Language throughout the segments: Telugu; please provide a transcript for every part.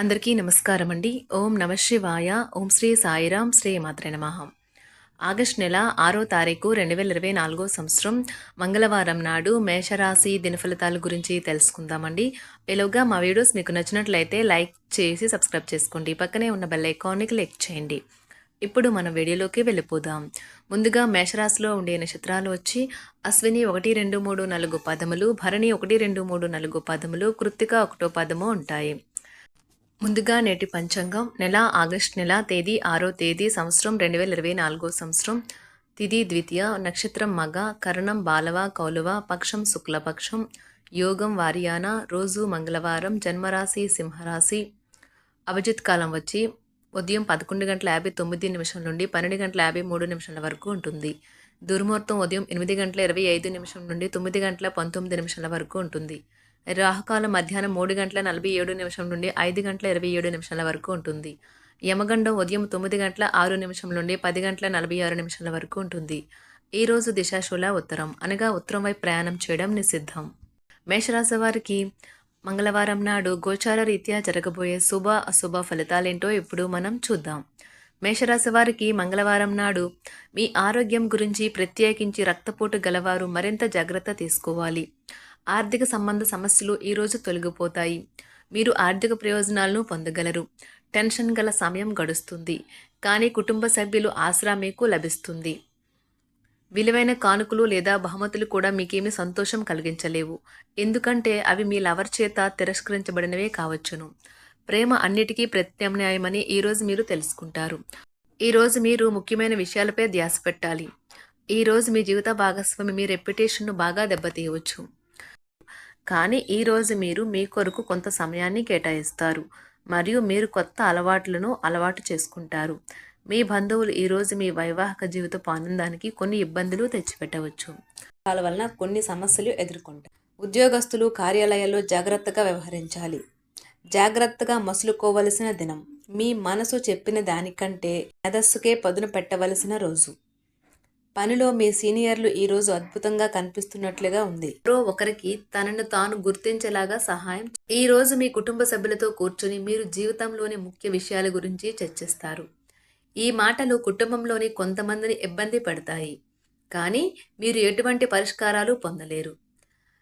అందరికీ నమస్కారం అండి ఓం నమ శివాయ. ఓం శ్రీ సాయిరాం శ్రీ మాత్రే నమ. ఆగస్ట్ నెల ఆరో తారీఖు రెండు వేల ఇరవై నాలుగో సంవత్సరం మంగళవారం నాడు మేషరాశి దినఫలితాల గురించి తెలుసుకుందామండి. ఈలోగా మా వీడియోస్ మీకు నచ్చినట్లయితే లైక్ చేసి సబ్స్క్రైబ్ చేసుకోండి. పక్కనే ఉన్న బెల్ ఐకాన్ని క్లిక్ చేయండి. ఇప్పుడు మనం వీడియోలోకి వెళ్ళిపోదాం. ముందుగా మేషరాశిలో ఉండే నక్షత్రాలు వచ్చి అశ్విని ఒకటి రెండు మూడు నాలుగు పదములు భరణి ఒకటి రెండు మూడు నాలుగు పదములు కృత్తిక ఒకటో పదము ఉంటాయి. ముందుగా నేటి పంచాంగం నెల ఆగస్ట్ నెల తేదీ ఆరో తేదీ సంవత్సరం రెండు వేల ఇరవై నాలుగో సంవత్సరం. తిది ద్వితీయ నక్షత్రం మగ కరణం బాలవ కౌలవ పక్షం శుక్లపక్షం యోగం వారియాన రోజు మంగళవారం జన్మరాశి సింహరాశి. అభిజిత్ కాలం వచ్చి ఉదయం పదకొండు గంటల యాభై తొమ్మిది నిమిషం నుండి పన్నెండు గంటల యాభై మూడు నిమిషాల వరకు ఉంటుంది. దుర్ముహూర్తం ఉదయం ఎనిమిది గంటల ఇరవై ఐదు నిమిషం నుండి తొమ్మిది గంటల పంతొమ్మిది నిమిషాల వరకు ఉంటుంది. రాహుకాలం మధ్యాహ్నం మూడు గంటల నలభై ఏడు నిమిషం నుండి ఐదు గంటల ఇరవై ఏడు నిమిషాల వరకు ఉంటుంది. యమగండం ఉదయం తొమ్మిది గంటల ఆరు నిమిషం నుండి పది గంటల నలభై ఆరు నిమిషాల వరకు ఉంటుంది. ఈ రోజు దిశాశూల ఉత్తరం. అనగా ఉత్తరం వైపు ప్రయాణం చేయడం నిషిద్ధం. మేషరాశి వారికి మంగళవారం నాడు గోచార రీత్యా జరగబోయే శుభ అశుభ ఫలితాలేంటో ఇప్పుడు మనం చూద్దాం. మేషరాశి వారికి మంగళవారం నాడు మీ ఆరోగ్యం గురించి ప్రత్యేకించి రక్తపోటు గలవారు మరింత జాగ్రత్త తీసుకోవాలి. ఆర్థిక సంబంధ సమస్యలు ఈరోజు తొలగిపోతాయి. మీరు ఆర్థిక ప్రయోజనాలను పొందగలరు. టెన్షన్ గల సమయం గడుస్తుంది. కానీ కుటుంబ సభ్యులు ఆసరా మీకు లభిస్తుంది. విలువైన కానుకలు లేదా బహుమతులు కూడా మీకేమి సంతోషం కలిగించలేవు. ఎందుకంటే అవి మీ లవర్ చేత తిరస్కరించబడినవే కావచ్చును. ప్రేమ అన్నిటికీ ప్రత్యామ్నాయమని ఈరోజు మీరు తెలుసుకుంటారు. ఈరోజు మీరు ముఖ్యమైన విషయాలపై ధ్యాస పెట్టాలి. ఈరోజు మీ జీవిత భాగస్వామి మీ రెప్యుటేషన్ను బాగా దెబ్బతీయవచ్చు. కానీ ఈరోజు మీరు మీ కొరకు కొంత సమయాన్ని కేటాయిస్తారు. మరియు మీరు కొత్త అలవాట్లను అలవాటు చేసుకుంటారు. మీ బంధువులు ఈరోజు మీ వైవాహిక జీవితపు ఆనందానికి కొన్ని ఇబ్బందులు తెచ్చిపెట్టవచ్చు. వాళ్ళ వలన కొన్ని సమస్యలు ఎదుర్కొంటారు. ఉద్యోగస్తులు కార్యాలయాల్లో జాగ్రత్తగా వ్యవహరించాలి. జాగ్రత్తగా మసులుకోవలసిన దినం. మీ మనసు చెప్పిన దానికంటే మెదస్సుకే పదును పెట్టవలసిన రోజు. పనిలో మీ సీనియర్లు ఈరోజు అద్భుతంగా కనిపిస్తున్నట్లుగా ఉంది. ఎవరో ఒకరికి తనను తాను గుర్తించేలాగా సహాయం ఈ రోజు మీ కుటుంబ సభ్యులతో కూర్చొని మీరు జీవితంలోని ముఖ్య విషయాల గురించి చర్చిస్తారు. ఈ మాటలు కుటుంబంలోని కొంతమందిని ఇబ్బంది పడతాయి. కానీ మీరు ఎటువంటి పరిష్కారాలు పొందలేరు.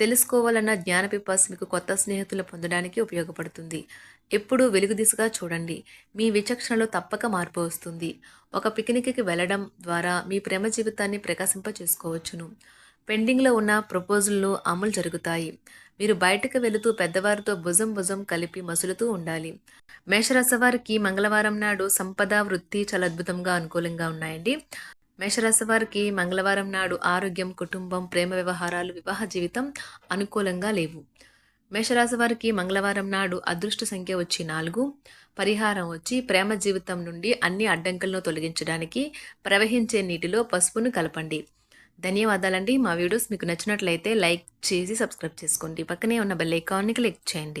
తెలుసుకోవాలన్న జ్ఞాన పిపాస్ మీకు కొత్త స్నేహితులు పొందడానికి ఉపయోగపడుతుంది. ఎప్పుడూ వెలుగు దిశగా చూడండి. మీ విచక్షణలో తప్పక మార్పు వస్తుంది. ఒక పిక్నిక్కి వెళ్ళడం ద్వారా మీ ప్రేమ జీవితాన్ని ప్రకాశింప చేసుకోవచ్చును పెండింగ్లో ఉన్న ప్రపోజల్లు అమలు జరుగుతాయి. మీరు బయటకు వెళుతూ పెద్దవారితో భుజం భుజం కలిపి మసులుతూ ఉండాలి. మేషరాశి వారికి మంగళవారం నాడు సంపద వృత్తి చాలా అద్భుతంగా అనుకూలంగా ఉన్నాయండి. మేషరాశి వారికి మంగళవారం నాడు ఆరోగ్యం కుటుంబం ప్రేమ వ్యవహారాలు వివాహ జీవితం అనుకూలంగా లేవు. మేషరాశి వారికి మంగళవారం నాడు అదృష్ట సంఖ్య వచ్చి నాలుగు. పరిహారం వచ్చి ప్రేమ జీవితం నుండి అన్ని అడ్డంకులను తొలగించడానికి ప్రవహించే నీటిలో పసుపును కలపండి. ధన్యవాదాలండి. మా వీడియోస్ మీకు నచ్చినట్లయితే లైక్ చేసి సబ్స్క్రైబ్ చేసుకోండి. పక్కనే ఉన్న బెల్ ఐకాన్ని క్లిక్ చేయండి.